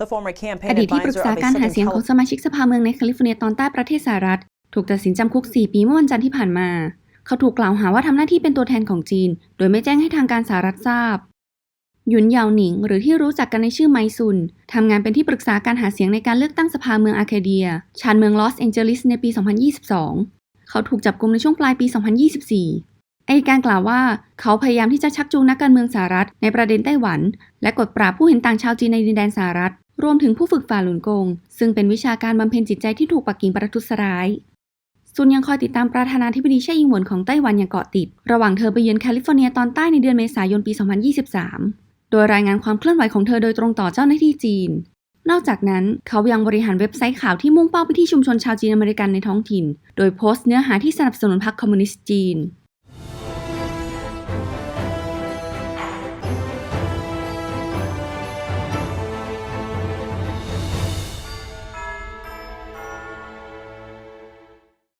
The former อ campaign ดีตที่ปรึกษาการหาเสียงของสมาชิกสภาเมืองในแคลิฟอร์เนียตอนใต้ประเทศสหรัฐ ถูกตัดสินจำคุก 4 ปีเมื่อวันจันทร์ที่ผ่านมา เขาถูกกล่าวหาว่าทำหน้าที่เป็นตัวแทนของจีน โดยไม่แจ้งให้ทางการสหรัฐทราบ หยุนเหยาหนิง หรือที่รู้จักกันในชื่อไมซุนทำงานเป็นที่ปรึกษาการหาเสียงในการเลือกตั้งสภาเมืองอาร์เคเดีย ชานเมืองลอสแองเจลิสในปี 2022 เขาถูกจับกุมในช่วงปลายปี 2024อายการกล่าวว่าเขาพยายามที่จะชักจูงนักการเมืองสหรัฐในประเด็นไต้หวัน และกดปราบผู้เห็นต่างชาวจีนในดินแดนสหรัฐ รวมถึงผู้ฝึกฝ่าหลุนกง ซึ่งเป็นวิชาการบำเพ็ญจิตใจที่ถูกปักกิ่งประทุษร้ายซุนยังคอยติดตามประธานาธิบดีไช่อิงหวนของไต้หวันอย่างเกาะติด ระหว่างเธอไปเยือนแคลิฟอร์เนียตอนใต้ในเดือนเมษายนปี 2023 โดยรายงานความเคลื่อนไหวของเธอโดยตรงต่อเจ้าหน้าที่จีน นอกจากนั้นเขายังบริหารเว็บไซต์ข่าวที่มุ่งเป้าไปที่ชุมชนชาวจีนอเมริกันในท้องถิ่น โดยโพสต์เนื้อหาที่สนับสนุนพรรคคอมมิวนิสต์จีน